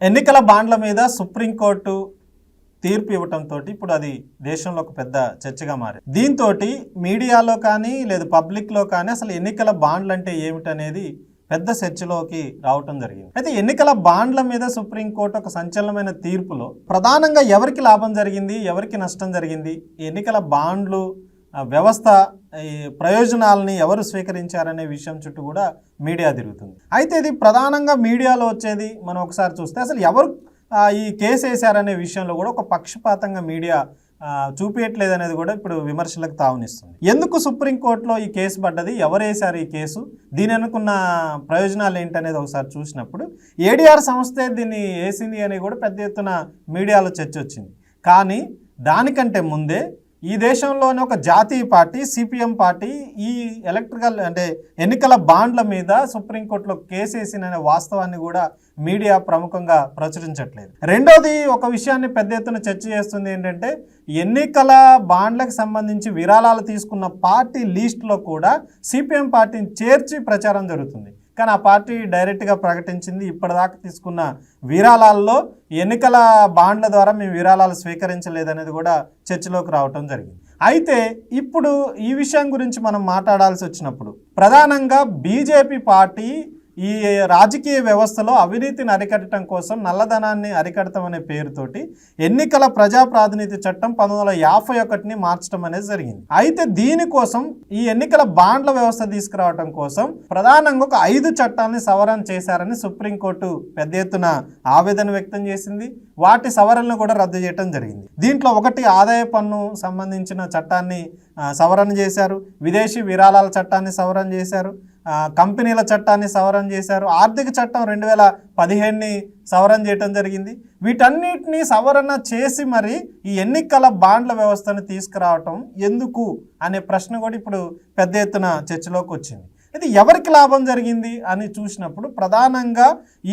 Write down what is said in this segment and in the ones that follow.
ఎన్నికల బాండ్ల మీద సుప్రీంకోర్టు తీర్పు ఇవ్వటంతో ఇప్పుడు అది దేశంలో ఒక పెద్ద చర్చగా మారింది. దీంతో మీడియాలో కానీ లేదు పబ్లిక్లో కానీ అసలు ఎన్నికల బాండ్లు అంటే ఏమిటనేది పెద్ద చర్చలోకి రావటం జరిగింది. అయితే ఎన్నికల బాండ్ల మీద సుప్రీంకోర్టు ఒక సంచలనమైన తీర్పులో ప్రధానంగా ఎవరికి లాభం జరిగింది ఎవరికి నష్టం జరిగింది ఎన్నికల బాండ్లు వ్యవస్థ ఈ ప్రయోజనాలని ఎవరు స్వీకరించారనే విషయం చుట్టూ కూడా మీడియా తిరుగుతుంది. అయితే ఇది ప్రధానంగా మీడియాలో వచ్చేది మనం ఒకసారి చూస్తే అసలు ఎవరు ఈ కేసు వేశారనే విషయంలో కూడా ఒక పక్షపాతంగా మీడియా చూపించట్లేదు అనేది కూడా ఇప్పుడు విమర్శలకు తావునిస్తుంది. ఎందుకు సుప్రీంకోర్టులో ఈ కేసు పడ్డది? ఎవరు వేశారు ఈ కేసు? దీని అనుకున్న ప్రయోజనాలు ఏంటనేది ఒకసారి చూసినప్పుడు ఏడీఆర్ సంస్థే దీన్ని వేసింది అని కూడా పెద్ద ఎత్తున మీడియాలో చర్చ వచ్చింది. కానీ దానికంటే ముందే ఈ దేశంలోని ఒక జాతీయ పార్టీ సిపిఎం పార్టీ ఈ ఎలక్ట్రికల్ అంటే ఎన్నికల బాండ్ల మీద సుప్రీంకోర్టులో కేసు వేసిన వాస్తవాన్ని కూడా మీడియా ప్రముఖంగా ప్రచురించట్లేదు. రెండోది ఒక విషయాన్ని పెద్ద ఎత్తున చర్చ చేస్తుంది ఏంటంటే ఎన్నికల బాండ్లకు సంబంధించి విరాళాలు తీసుకున్న పార్టీ లిస్టులో కూడా సిపిఎం పార్టీని చేర్చి ప్రచారం జరుగుతుంది. కానీ ఆ పార్టీ డైరెక్ట్గా ప్రకటించింది. ఇప్పటిదాకా తీసుకున్న విరాళాల్లో ఎన్నికల బాండ్ల ద్వారా మేము విరాళాలు స్వీకరించలేదనేది కూడా చర్చలోకి రావటం జరిగింది. అయితే ఇప్పుడు ఈ విషయం గురించి మనం మాట్లాడాల్సి వచ్చినప్పుడు ప్రధానంగా బీజేపీ పార్టీ ఈ రాజకీయ వ్యవస్థలో అవినీతిని అరికట్టడం కోసం నల్లధనాన్ని అరికడతాం అనే పేరుతోటి ఎన్నికల ప్రజాప్రాతినిధ్య చట్టం పంతొమ్మిది వందల యాభై ఒకటిని మార్చడం అనేది జరిగింది. అయితే దీనికోసం ఈ ఎన్నికల బాండ్ల వ్యవస్థ తీసుకురావడం కోసం ప్రధానంగా ఒక ఐదు చట్టాలని సవరణ చేశారని సుప్రీంకోర్టు పెద్ద ఎత్తున ఆవేదన వ్యక్తం చేసింది. వాటి సవరణను కూడా రద్దు చేయడం జరిగింది. దీంట్లో ఒకటి ఆదాయ పన్ను సంబంధించిన చట్టాన్ని సవరణ చేశారు. విదేశీ విరాళాల చట్టాన్ని సవరణ చేశారు. కంపెనీల చట్టాన్ని సవరణ చేశారు. ఆర్థిక చట్టం రెండు వేల పదిహేడుని సవరణ చేయటం జరిగింది. వీటన్నిటిని సవరణ చేసి మరి ఈ ఎన్నికల బాండ్ల వ్యవస్థను తీసుకురావటం ఎందుకు అనే ప్రశ్న కూడా ఇప్పుడు పెద్ద ఎత్తున చర్చలోకి వచ్చింది. ఇది ఎవరికి లాభం జరిగింది అని చూసినప్పుడు ప్రధానంగా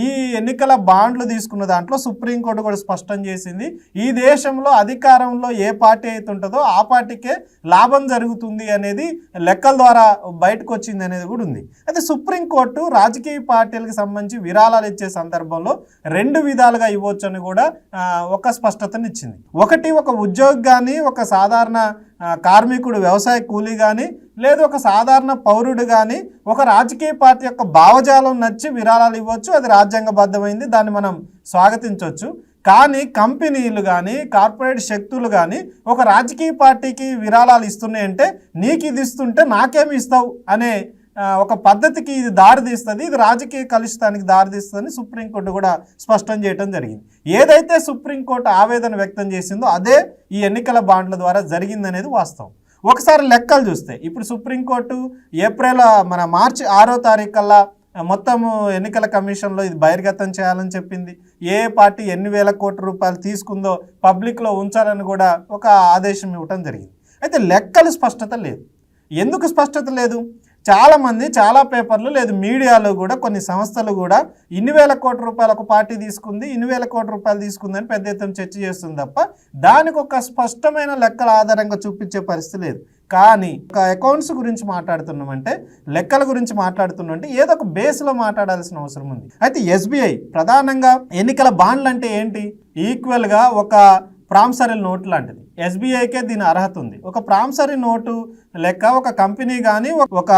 ఈ ఎన్నికల బాండ్లు తీసుకున్న దాంట్లో సుప్రీంకోర్టు కూడా స్పష్టం చేసింది ఈ దేశంలో అధికారంలో ఏ పార్టీ అయితే ఉంటుందో ఆ పార్టీకే లాభం జరుగుతుంది అనేది లెక్కల ద్వారా బయటకు వచ్చింది అనేది కూడా ఉంది. అయితే సుప్రీంకోర్టు రాజకీయ పార్టీలకు సంబంధించి విరాళాలు ఇచ్చే సందర్భంలో రెండు విధాలుగా ఇవ్వచ్చు అని కూడా ఒక స్పష్టతను ఇచ్చింది. ఒకటి ఒక ఉద్యోగి కానీ ఒక సాధారణ కార్మికుడు వ్యవసాయ కూలీ కానీ లేదు ఒక సాధారణ పౌరుడు కానీ ఒక రాజకీయ పార్టీ యొక్క భావజాలం నచ్చి విరాళాలు ఇవ్వచ్చు అది రాజ్యాంగబద్ధమైంది దాన్ని మనం స్వాగతించవచ్చు. కానీ కంపెనీలు కానీ కార్పొరేట్ శక్తులు కానీ ఒక రాజకీయ పార్టీకి విరాళాలు ఇస్తున్నాయంటే నీకు ఇది ఇస్తుంటే నాకేమి ఇస్తావు అనే ఒక పద్ధతికి ఇది దారితీస్తుంది ఇది రాజకీయ కలుషితానికి దారితీస్తుందని సుప్రీంకోర్టు కూడా స్పష్టం చేయడం జరిగింది. ఏదైతే సుప్రీంకోర్టు ఆవేదన వ్యక్తం చేసిందో అదే ఈ ఎన్నికల బాండ్ల ద్వారా జరిగిందనేది వాస్తవం. ఒకసారి లెక్కలు చూస్తే ఇప్పుడు సుప్రీంకోర్టు ఏప్రిల్ మన మార్చి ఆరో తారీఖు కల్లా మొత్తం ఎన్నికల కమిషన్లో ఇది బహిర్గతం చేయాలని చెప్పింది. ఏ పార్టీ ఎన్ని వేల కోట్ల రూపాయలు తీసుకుందో పబ్లిక్లో ఉంచాలని కూడా ఒక ఆదేశం ఇవ్వటం జరిగింది. అయితే లెక్కలు స్పష్టత లేదు. ఎందుకు స్పష్టత లేదు? చాలామంది చాలా పేపర్లు లేదు మీడియాలో కూడా కొన్ని సంస్థలు కూడా ఇన్ని వేల కోట్ల రూపాయలు ఒక పార్టీ తీసుకుంది ఇన్ని వేల కోట్ల రూపాయలు తీసుకుందని పెద్ద ఎత్తున చర్చ చేస్తుంది తప్ప దానికి ఒక స్పష్టమైన లెక్కల ఆధారంగా చూపించే పరిస్థితి లేదు. కానీ ఒక అకౌంట్స్ గురించి మాట్లాడుతున్నామంటే లెక్కల గురించి మాట్లాడుతున్నామంటే ఏదో ఒక బేస్లో మాట్లాడాల్సిన అవసరం ఉంది. అయితే ఎస్బీఐ ప్రధానంగా ఎన్నికల బాండ్లు అంటే ఏంటి? ఈక్వల్గా ఒక ప్రామిసరీ నోట్ లాంటిది. ఎస్బీఐకే దీని అర్హత ఉంది. ఒక ప్రామిసరీ నోటు లెక్క ఒక కంపెనీ కానీ ఒక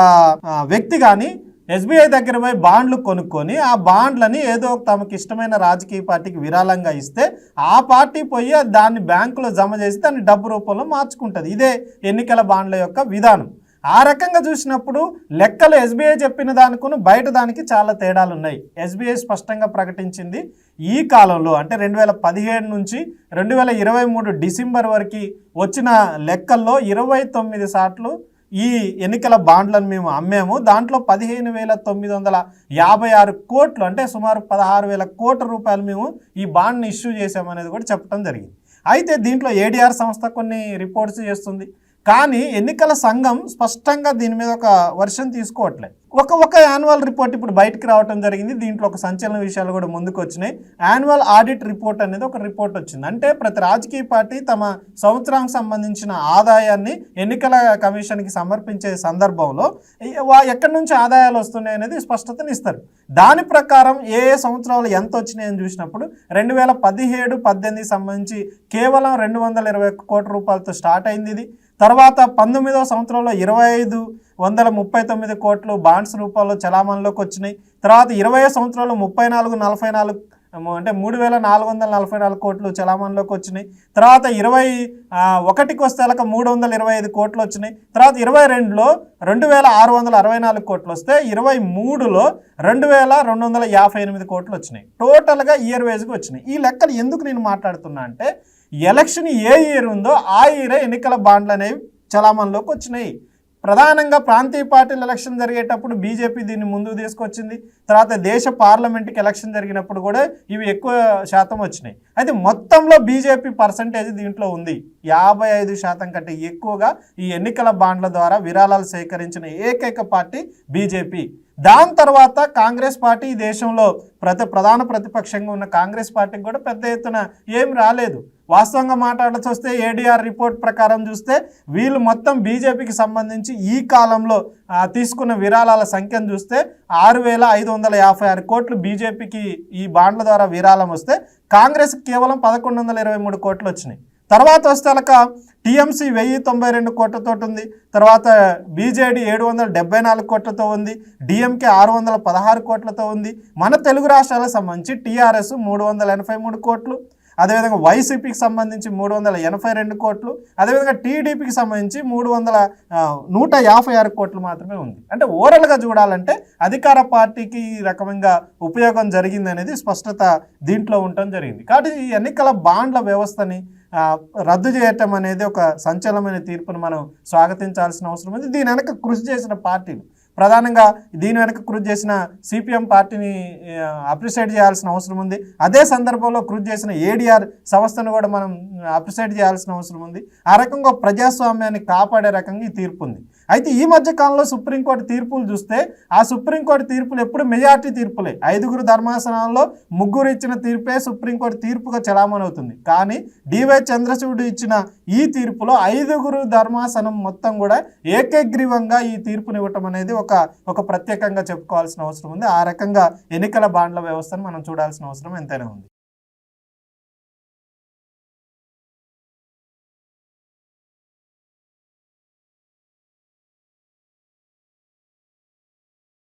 వ్యక్తి కానీ ఎస్బీఐ దగ్గర పోయి బాండ్లు కొనుక్కొని ఆ బాండ్లని ఏదో తమకి ఇష్టమైన రాజకీయ పార్టీకి విరాళంగా ఇస్తే ఆ పార్టీ పోయి దాన్ని బ్యాంకులో జమ చేసి దాన్ని డబ్బు రూపంలో మార్చుకుంటుంది. ఇదే ఎన్నికల బాండ్ల యొక్క విధానం. ఆ రకంగా చూసినప్పుడు లెక్కలు ఎస్బీఐ చెప్పిన దానికును బయట దానికి చాలా తేడాలు ఉన్నాయి ఎస్బీఐ స్పష్టంగా ప్రకటించింది ఈ కాలంలో అంటే రెండు వేల పదిహేడు నుంచి రెండు వేల ఇరవై మూడు డిసెంబర్ వరకు వచ్చిన లెక్కల్లో ఇరవై తొమ్మిది సార్లు ఈ ఎన్నికల బాండ్లను మేము అమ్మాము. దాంట్లో పదిహేను వేల తొమ్మిది వందల యాభై ఆరు కోట్లు అంటే సుమారు పదహారు వేల కోట్ల రూపాయలు మేము ఈ బాండ్ని ఇష్యూ చేసామనేది కూడా చెప్పడం జరిగింది. అయితే దీంట్లో ఏడీఆర్ సంస్థ కొన్ని రిపోర్ట్స్ చేస్తుంది. కానీ ఎన్నికల సంఘం స్పష్టంగా దీని మీద ఒక వర్షన్ తీసుకోవట్లేదు ఒక ఒక యాన్యువల్ రిపోర్ట్ ఇప్పుడు బయటకు రావడం జరిగింది. దీంట్లో ఒక సంచలన విషయాలు కూడా ముందుకు వచ్చినాయి యాన్యువల్ ఆడిట్ రిపోర్ట్ అనేది ఒక రిపోర్ట్ వచ్చింది. అంటే ప్రతి రాజకీయ పార్టీ తమ సంవత్సరానికి సంబంధించిన ఆదాయాన్ని ఎన్నికల కమిషన్కి సమర్పించే సందర్భంలో ఎక్కడి నుంచి ఆదాయాలు వస్తున్నాయి అనేది స్పష్టతని ఇస్తారు. దాని ప్రకారం ఏ ఏ సంవత్సరాలు ఎంత వచ్చినాయని చూసినప్పుడు రెండు వేల పదిహేడు పద్దెనిమిది సంబంధించి కేవలం రెండు వందల ఇరవై కోట్ల రూపాయలతో స్టార్ట్ అయింది ఇది. తర్వాత పంతొమ్మిదవ సంవత్సరంలో ఇరవై ఐదు వందల ముప్పై తొమ్మిది కోట్లు బాండ్స్ రూపంలో చలామణిలోకి వచ్చినాయి. తర్వాత ఇరవై సంవత్సరంలో ముప్పై నాలుగు నలభై నాలుగు అంటే మూడు వేల నాలుగు వందల నలభై నాలుగు కోట్లు చలామణిలోకి వచ్చినాయి. తర్వాత ఇరవై ఒకటికి వస్తే అలా మూడు వందల ఇరవై ఐదు కోట్లు వచ్చినాయి. తర్వాత ఇరవై రెండులో రెండు వేల ఆరు వందల అరవై నాలుగు కోట్లు వస్తే ఇరవై మూడులో రెండు వేల రెండు వందల యాభై ఎనిమిది కోట్లు వచ్చినాయి. టోటల్గా ఇయర్ వైజ్గా వచ్చినాయి. ఈ లెక్కలు ఎందుకు నేను మాట్లాడుతున్నా అంటే ఎలక్షన్ ఏ ఇయర్ ఉందో ఆ ఇయరే ఎన్నికల బాండ్లు అనేవి చలామణిలోకి వచ్చినాయి. ప్రధానంగా ప్రాంతీయ పార్టీల ఎలక్షన్ జరిగేటప్పుడు బీజేపీ దీన్ని ముందుకు తీసుకొచ్చింది. తర్వాత దేశ పార్లమెంట్కి ఎలక్షన్ జరిగినప్పుడు కూడా ఇవి ఎక్కువ శాతం వచ్చినాయి. అయితే మొత్తంలో బీజేపీ పర్సంటేజ్ దీంట్లో ఉంది. యాభై ఐదు శాతం కంటే ఎక్కువగా ఈ ఎన్నికల బాండ్ల ద్వారా విరాళాలు సేకరించిన ఏకైక పార్టీ బీజేపీ. దాని తర్వాత కాంగ్రెస్ పార్టీ ఈ దేశంలో ప్రతి ప్రధాన ప్రతిపక్షంగా ఉన్న కాంగ్రెస్ పార్టీకి కూడా పెద్ద ఎత్తున ఏం రాలేదు. వాస్తవంగా మాట్లాడాల్సి వస్తే ఏడీఆర్ రిపోర్ట్ ప్రకారం చూస్తే వీళ్ళు మొత్తం బీజేపీకి సంబంధించి ఈ కాలంలో తీసుకున్న విరాళాల సంఖ్యను చూస్తే ఆరు వేల ఐదు వందల యాభై ఆరు కోట్లు బీజేపీకి ఈ బాండ్ల ద్వారా విరాళం వస్తే కాంగ్రెస్కి కేవలం పదకొండు వందల ఇరవై మూడు కోట్లు వచ్చినాయి. తర్వాత వస్తే అలక టీఎంసీ వెయ్యి తొంభై రెండు కోట్లతో ఉంది. తర్వాత బీజేడీ ఏడు వందల డెబ్బై నాలుగు కోట్లతో ఉంది. డిఎంకే ఆరు వందల పదహారు కోట్లతో ఉంది. మన తెలుగు రాష్ట్రాలకు సంబంధించి టీఆర్ఎస్ మూడు వందల ఎనభై మూడు కోట్లు. అదేవిధంగా వైసీపీకి సంబంధించి మూడు వందల ఎనభై రెండు కోట్లు అదేవిధంగా టీడీపీకి సంబంధించి మూడు వందల నూట యాభై ఆరు కోట్లు మాత్రమే ఉంది. అంటే ఓవరాల్గా చూడాలంటే అధికార పార్టీకి ఈ రకంగా ఉపయోగం జరిగింది అనేది స్పష్టత దీంట్లో ఉండటం జరిగింది. కాబట్టి ఈ ఎన్నికల బాండ్ల వ్యవస్థని రద్దు చేయటం అనేది ఒక సంచలనమైన తీర్పును మనం స్వాగతించాల్సిన అవసరం ఉంది. దీని వెనక కృషి చేసిన పార్టీలు ప్రధానంగా దీని వెనక కృషి చేసిన సిపిఎం పార్టీని అప్రిషియేట్ చేయాల్సిన అవసరం ఉంది. అదే సందర్భంలో కృషి చేసిన ఏడిఆర్ సంస్థను కూడా మనం అప్రిషియేట్ చేయాల్సిన అవసరం ఉంది. ఆ రకంగా ప్రజాస్వామ్యాన్ని కాపాడే రకంగా ఈ తీర్పు ఉంది. అయితే ఈ మధ్య కాలంలో సుప్రీంకోర్టు తీర్పులు చూస్తే ఆ సుప్రీంకోర్టు తీర్పులు ఎప్పుడు మెజార్టీ తీర్పులే. ఐదుగురు ధర్మాసనాల్లో ముగ్గురు ఇచ్చిన తీర్పే సుప్రీంకోర్టు తీర్పుగా చలామణి అవుతుంది కానీ డివై చంద్రచూడ్ ఇచ్చిన ఈ తీర్పులో ఐదుగురు ధర్మాసనం మొత్తం కూడా ఏకగ్రీవంగా ఈ తీర్పునివ్వటం అనేది ఒక ఒక ప్రత్యేకంగా చెప్పుకోవాల్సిన అవసరం ఉంది. ఆ రకంగా ఎన్నికల బాండ్ల వ్యవస్థను మనం చూడాల్సిన అవసరం ఎంతైనా ఉంది.